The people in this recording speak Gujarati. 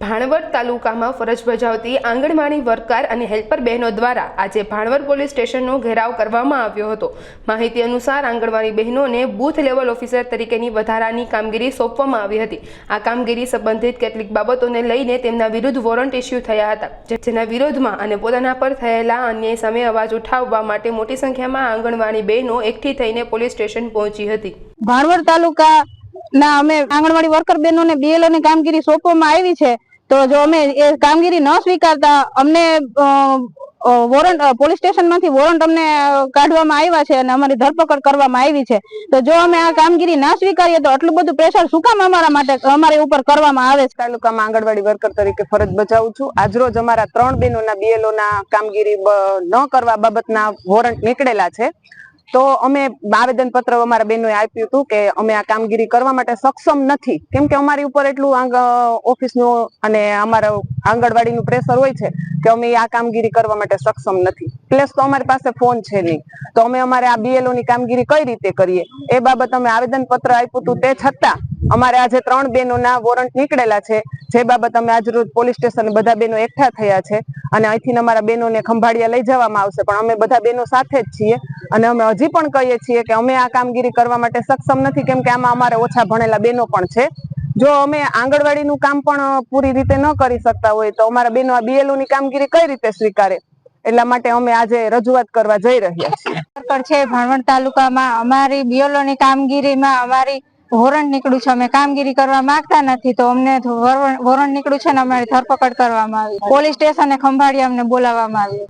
ભાણવડ તાલુકામાં ફરજ બજાવતી આંગણવાડી વર્કર અને હેલ્પર બહેનો દ્વારા આજે ભાણવડ પોલીસ સ્ટેશનનો ઘેરાવ કરવામાં આવ્યો હતો. માહિતી અનુસાર આંગણવાડી બહેનોને બૂથ લેવલ ઓફિસર તરીકેની વધારાની કામગીરી સોંપવામાં આવી હતી. આ કામગીરી સંબંધિત કેટલીક બાબતોને લઈને તેમના વિરુદ્ધ વોરંટ ઇસ્યુ થયા હતા. જેના વિરોધમાં અને પોતાના પર થયેલા અન્યાય સામે અવાજ ઉઠાવવા માટે મોટી સંખ્યામાં આંગણવાડી બહેનો એકઠી થઈને પોલીસ સ્ટેશન પહોંચી હતી. ભાણવડ તાલુકા ના અમે આંગણવાડી વર્કર બહેનોને બીએલઓ ની કામગીરી સોંપવામાં આવી છે. તો જો અમે એ કામગીરી ન સ્વીકારતા, અમને વોરંટ પોલીસ સ્ટેશનમાંથી વોરંટ અમને કાઢવામાં આવ્યા છે અને અમારી ધરપકડ કરવામાં આવી છે. તો જો અમે આ કામગીરી ના સ્વીકારીએ તો આટલું બધું પ્રેશર શું કામ અમારા માટે, અમારી ઉપર કરવામાં આવે છે? તાલુકામાં આંગણવાડી વર્કર તરીકે ફરજ બજાવું છું. આજરોજ અમારા ત્રણ બહેનોના બીએલઓ ના કામગીરી ન કરવા બાબતના વોરંટ નીકળેલા છે. તો અમે આવેદન પત્ર અમારા બહેનોએ આપ્યું હતું કે અમે આ કામગીરી કરવા માટે સક્ષમ નથી. કેમ કે અમારી ઉપર એટલું ઓફિસનું અને અમારા આંગણવાડીનું પ્રેશર હોય છે કે અમે આ કામગીરી કરવા માટે સક્ષમ નથી. પ્લસ તો અમારી પાસે ફોન છે નહીં. તો અમે અમારે આ બીએલઓ ની કામગીરી કઈ રીતે કરીએ? એ બાબત અમે આવેદન પત્ર આપ્યું હતું તે છતાં અમારે આજે ત્રણ બહેનોના વોરંટ નીકળેલા છે. જે બાબત અમે આજ રોજ પોલીસ સ્ટેશન બધા બહેનો એકઠા થયા છે અને અહીંથી અમારા બહેનોને ખંભાળિયા લઈ જવામાં આવશે. પણ અમે બધા બહેનો સાથે જ છીએ. અને અમે હજી પણ કહીએ છીએ કે અમે આ કામગીરી કરવા માટે સક્ષમ નથી, કેમ કે આમાં અમારે ઓછા ભણેલા બહેનો પણ છે. જો અમે આંગણવાડીનું કામ પણ પૂરી રીતે ન કરી શકતા હોય, તો અમારા બહેનો આ બીએલઓ ની કામગીરી કઈ રીતે સ્વીકારે? એટલા માટે અમે આજે રજૂઆત કરવા જઈ રહ્યા છે, ભાણવડ તાલુકામાં અમારી બીએલઓ ની કામગીરીમાં અમારી વોરંટ નીકળ્યું છે. અમે કામગીરી કરવા માંગતા નથી, તો અમને વોરંટ નીકળ્યું છે ને અમારી ધરપકડ કરવામાં આવી. પોલીસ સ્ટેશને ખંભાળિયા અમને બોલાવવામાં આવ્યું